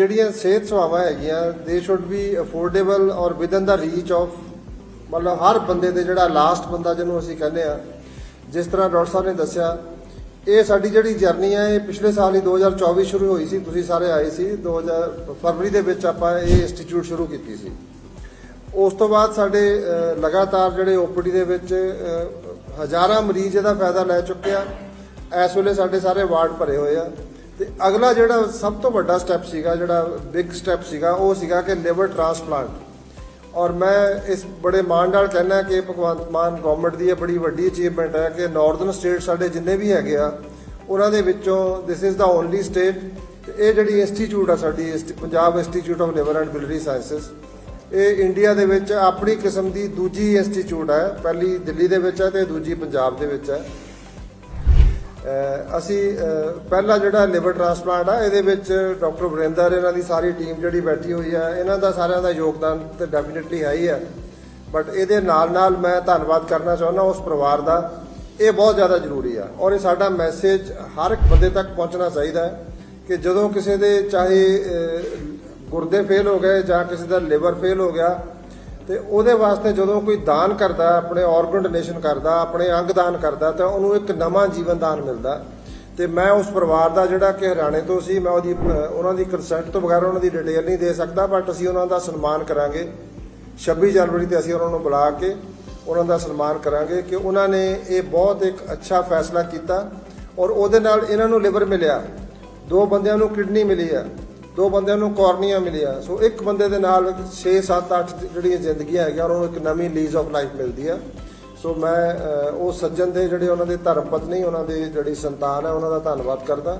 ਜਿਹੜੀਆਂ ਸਿਹਤ ਸੇਵਾਵਾਂ ਹੈਗੀਆਂ ਦੇ should be affordable or within the reach of ਮਤਲਬ ਹਰ ਬੰਦੇ ਦੇ ਜਿਹੜਾ ਲਾਸਟ ਬੰਦਾ ਜਿਹਨੂੰ ਅਸੀਂ ਕਹਿੰਦੇ ਆ ਜਿਸ ਤਰ੍ਹਾਂ ਡਾਕਟਰ ਸਾਹਿਬ ਨੇ ਦੱਸਿਆ, ਇਹ ਸਾਡੀ ਜਿਹੜੀ ਜਰਨੀ ਹੈ ਇਹ ਪਿਛਲੇ ਸਾਲ ਹੀ 2024 ਸ਼ੁਰੂ ਹੋਈ ਸੀ, ਤੁਸੀਂ ਸਾਰੇ ਆਏ ਸੀ 2000 ਫਰਵਰੀ ਦੇ ਵਿੱਚ ਆਪਾਂ ਇਹ ਇੰਸਟੀਚਿਊਟ ਸ਼ੁਰੂ ਕੀਤੀ ਸੀ। ਉਸ ਤੋਂ ਬਾਅਦ ਸਾਡੇ ਲਗਾਤਾਰ ਜਿਹੜੇ ਓਪੀਡੀ ਦੇ ਵਿੱਚ ਹਜ਼ਾਰਾਂ ਮਰੀਜ਼ ਇਹਦਾ ਫਾਇਦਾ ਲੈ ਚੁੱਕੇ ਆ। ਇਸ ਵੇਲੇ ਸਾਡੇ ਸਾਰੇ ਵਾਰਡ ਭਰੇ ਹੋਏ ਆ। ਤੇ ਅਗਲਾ ਜਿਹੜਾ ਸਭ ਤੋਂ ਵੱਡਾ ਸਟੈਪ ਸੀਗਾ, ਜਿਹੜਾ ਬਿਗ ਸਟੈਪ ਸੀਗਾ, ਉਹ ਸੀਗਾ ਕਿ ਲਿਵਰ ਟ੍ਰਾਂਸਪਲਾਂਟ ਔਰ ਮੈਂ ਇਸ ਬੜੇ ਮਾਣ ਨਾਲ ਕਹਿਣਾ ਕਿ ਭਗਵੰਤ ਮਾਨ ਗਵਰਨਮੈਂਟ ਦੀ ਇਹ ਬੜੀ ਵੱਡੀ ਅਚੀਵਮੈਂਟ ਹੈ ਕਿ ਨਾਰਥਰਨ ਸਟੇਟ ਸਾਡੇ ਜਿੰਨੇ ਵੀ ਹੈਗੇ ਆ, ਉਹਨਾਂ ਦੇ ਵਿੱਚੋਂ this is the only state ਇਹ ਜਿਹੜੀ ਇੰਸਟੀਚਿਊਟ ਆ ਸਾਡੀ, ਇੰਸਟੀ- Punjab institute of liver and biliary sciences ਇਹ ਇੰਡੀਆ ਦੇ ਵਿੱਚ ਆਪਣੀ ਕਿਸਮ ਦੀ ਦੂਜੀ ਇੰਸਟੀਚਿਊਟ ਹੈ, ਪਹਿਲੀ ਦਿੱਲੀ ਦੇ ਵਿੱਚ ਹੈ ਤੇ ਦੂਜੀ ਪੰਜਾਬ ਦੇ ਵਿੱਚ ਹੈ। ਅਸੀਂ, ਅਹ ਪਹਿਲਾ ਜਿਹੜਾ ਲਿਵਰ ਟ੍ਰਾਂਸਪਲਾਂਟ ਆ, ਇਹਦੇ ਵਿੱਚ ਡਾਕਟਰ ਵਰਿੰਦਰ ਇਹਨਾਂ ਦੀ ਸਾਰੀ ਟੀਮ ਜਿਹੜੀ ਬੈਠੀ ਹੋਈ ਆ, ਇਹਨਾਂ ਦਾ ਸਾਰਿਆਂ ਦਾ ਯੋਗਦਾਨ ਤੇ ਡੈਫੀਨਿਟਲੀ ਹੈ ਹੀ ਹੈ ਬਟ ਇਹਦੇ ਨਾਲ ਨਾਲ ਮੈਂ ਧੰਨਵਾਦ ਕਰਨਾ ਚਾਹੁੰਦਾ ਉਸ ਪਰਿਵਾਰ ਦਾ, ਇਹ ਬਹੁਤ ਜ਼ਿਆਦਾ ਜ਼ਰੂਰੀ ਆ। ਔਰ ਇਹ ਸਾਡਾ ਮੈਸੇਜ ਹਰ ਇੱਕ ਬੰਦੇ ਤੱਕ ਪਹੁੰਚਣਾ ਚਾਹੀਦਾ ਹੈ ਕਿ ਜਦੋਂ ਕਿਸੇ ਦੇ ਚਾਹੇ ਗੁਰਦੇ ਫੇਲ ਹੋ ਗਏ ਜਾਂ ਕਿਸੇ ਦਾ ਲਿਵਰ ਫੇਲ ਹੋ ਗਿਆ ਤੇ ਉਹਦੇ ਵਾਸਤੇ ਜਦੋਂ ਕੋਈ ਦਾਨ ਕਰਦਾ, ਆਪਣੇ ਆਰਗਨ ਡੋਨੇਸ਼ਨ ਕਰਦਾ, ਆਪਣੇ ਅੰਗ ਦਾਨ ਕਰਦਾ, ਤਾਂ ਉਹਨੂੰ ਇੱਕ ਨਵਾਂ ਜੀਵਨ ਦਾਨ ਮਿਲਦਾ। ਤੇ ਮੈਂ ਉਸ ਪਰਿਵਾਰ ਦਾ ਜਿਹੜਾ ਕਿ ਹਰਿਆਣੇ ਤੋਂ ਸੀ, ਮੈਂ ਉਹਦੀ, ਉਹਨਾਂ ਦੀ ਕੰਸੈਂਟ ਤੋਂ ਬਗੈਰ ਉਹਨਾਂ ਦੀ ਡਿਟੇਲ ਨਹੀਂ ਦੇ ਸਕਦਾ ਬਟ ਅਸੀਂ ਉਹਨਾਂ ਦਾ ਸਨਮਾਨ ਕਰਾਂਗੇ। 26 ਜਨਵਰੀ ਤੇ ਅਸੀਂ ਉਹਨਾਂ ਨੂੰ ਬੁਲਾ ਕੇ ਉਹਨਾਂ ਦਾ ਸਨਮਾਨ ਕਰਾਂਗੇ ਕਿ ਉਹਨਾਂ ਨੇ ਇਹ ਬਹੁਤ ਇੱਕ ਅੱਛਾ ਫੈਸਲਾ ਕੀਤਾ ਔਰ ਉਹਦੇ ਨਾਲ ਇਹਨਾਂ ਨੂੰ ਲਿਵਰ ਮਿਲਿਆ। ਦੋ ਬੰਦਿਆਂ ਨੂੰ ਕਿਡਨੀ ਮਿਲੀ ਆ। ਦੋ ਬੰਦਿਆਂ ਨੂੰ ਕੋਰਨੀਆ ਮਿਲਿਆ। ਸੋ ਇੱਕ ਬੰਦੇ ਦੇ ਨਾਲ 6 7 8 ਜਿਹੜੀਆਂ ਜ਼ਿੰਦਗੀਆਂ ਹੈਗੀਆਂ ਉਹਨਾਂ ਨੂੰ ਇੱਕ ਨਵੀਂ ਲੀਜ਼ ਆਫ ਲਾਈਫ ਮਿਲਦੀ ਆ। ਸੋ ਮੈਂ ਉਹ ਸੱਜਣ ਦੇ ਜਿਹੜੇ ਉਹਨਾਂ ਦੇ ਧਰਮ ਪਤਨੀ ਉਹਨਾਂ ਦੇ ਜਿਹੜੀ ਸੰਤਾਨ ਹੈ ਉਹਨਾਂ ਦਾ ਧੰਨਵਾਦ ਕਰਦਾ।